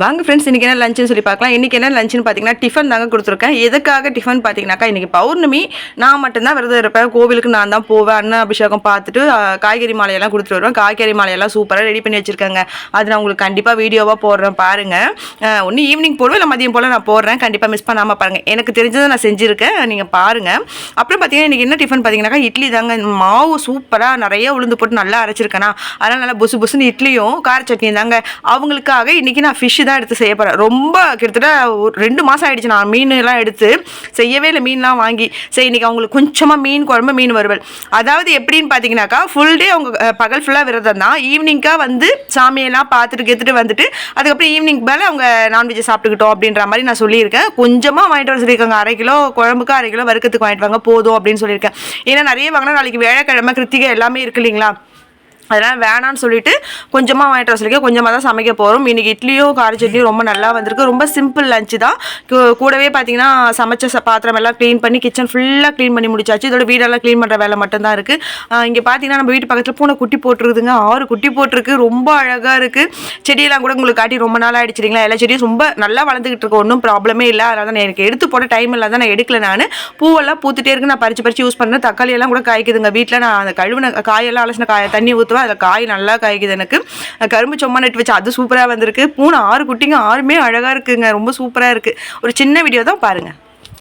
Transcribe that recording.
வாங்க ஃப்ரெண்ட்ஸ் இன்றைக்கி என்ன லஞ்சுன்னு சொல்லி பார்க்கலாம். இன்றைக்கி என்ன லஞ்சுன்னு பார்த்தீங்கன்னா டிஃபன் தாங்க கொடுத்துருக்கேன். எதுக்காக டிஃபன் பார்த்தீங்கன்னாக்கா இன்றைக்கி பௌர்ணமி. நான் மட்டும்தான் விரதம் இருப்பேன். கோவிலுக்கு நான் தான் போவேன். அண்ணன் அபிஷேகம் பார்த்துட்டு காய்கறி மாலையெல்லாம் கொடுத்துட்டு வருவேன். காய்கறி மாலையெல்லாம் சூப்பராக ரெடி பண்ணி வச்சுருக்கேங்க. அது நான் உங்களுக்கு கண்டிப்பாக வீடியோவாக போடுறேன் பாருங்கள் ஒன்று ஈவினிங் போடுவேன் இல்லை மதியம் போல் நான் போடுறேன். கண்டிப்பாக மிஸ் பண்ணாமல் பாருங்கள் எனக்கு தெரிஞ்சதை நான் செஞ்சுருக்கேன். நீங்கள் பாருங்கள் அப்புறம் பார்த்தீங்கன்னா இன்றைக்கி என்ன டிஃபன் பார்த்தீங்கன்னாக்கா இட்லி தாங்க. மாவு சூப்பராக நிறைய உளுந்து போட்டு நல்லா அரைச்சிருக்கேனா. அதனால் நல்லா புசு புசுன்னு இட்லியும் கார சட்னி தாங்க. அவங்களுக்காக இன்றைக்கி நான் வச்சு தான் எடுத்து செய்ய போகிறேன் ரொம்ப கிட்டத்தட்ட ஒரு ரெண்டு மாதம் ஆயிடுச்சு நான் மீன் எல்லாம் எடுத்து. செய்யவே இல்லை மீன்லாம் வாங்கி. சரி இன்றைக்கி அவங்களுக்கு கொஞ்சமாக மீன் குழம்பு மீன் வறுவல். அதாவது எப்படின்னு பார்த்தீங்கன்னாக்கா ஃபுல் டே அவங்க பகல் ஃபுல்லாக விரதம் தான். ஈவினிங்காக வந்து சாமியெல்லாம் பார்த்துட்டு கெத்துட்டு வந்துட்டு அதுக்கப்புறம் ஈவினிங் மேலே அவங்க நான்வெஜ் சாப்பிட்டுக்கிட்டோம் அப்படின்ற மாதிரி நான் சொல்லியிருக்கேன். கொஞ்சமாக வாங்கிட்டு வர சொல்லியிருக்காங்க. அரை கிலோ குழம்புக்கு அரை கிலோ வறுக்கிறதுக்கு வாங்கிட்டு வாங்க போதும் அப்படின்னு சொல்லியிருக்கேன். ஏன்னா நிறைய வாங்கினா நாளைக்கு வேலைக்கிழமை கிருத்திகை எல்லாமே இருக்கு இல்லைங்களா? அதனால் வேணான்னு சொல்லிட்டு கொஞ்சமாக வாங்கிட்டு வர சொல்லிக்க கொஞ்சமாக தான் சமைக்க போகிறோம் இன்றைக்கி இட்லியும் கார சட்னியும் ரொம்ப நல்லா வந்திருக்கு. ரொம்ப சிம்பிள் லஞ்சு தான். கூடவே பார்த்தீங்கன்னா சமைச்ச பாத்திரம் எல்லாம் க்ளீன் பண்ணி கிச்சன் ஃபுல்லாக க்ளீன் பண்ணி முடிச்சாச்சு. இதோட வீடெல்லாம் க்ளீன் பண்ணுற வேலை மட்டும்தான் இருக்குது இங்கே பார்த்தீங்கன்னா நம்ம வீட்டு பக்கத்தில் பூனை குட்டி போட்டிருக்குதுங்க. ஆறு குட்டி போட்டிருக்கு. ரொம்ப அழகாக இருக்குது செடியெல்லாம் கூட உங்களுக்கு காட்டி ரொம்ப நாள் ஆகிடுச்சிங்களா எல்லா செடியும் ரொம்ப நல்லா வளர்ந்துக்கிட்டு இருக்கு. ஒன்றும் ப்ராப்ளமே இல்லை. அதனால் தான் எனக்கு எடுத்து போட டைம் இல்லாத நான் எடுக்கல நான். பூவெல்லாம் பூத்துட்டே இருக்கு. நான் பறிச்சு பறிச்சு யூஸ் பண்ணுறேன் தக்காளி எல்லாம் கூட காய்க்குதுங்க. வீட்டில் நான் அந்த கழுவின காயெல்லாம் அலசின காய தண்ணி ஊற்று ஊற்றுவேன் அதில் காய் நல்லா காய்க்குது எனக்கு. கரும்பு சும்மா நட்டு வச்சு அது சூப்பராக வந்திருக்கு. பூனை ஆறு குட்டிங்க ஆறுமே அழகாக இருக்குங்க. ரொம்ப சூப்பராக இருக்குது ஒரு சின்ன வீடியோ தான் பாருங்கள்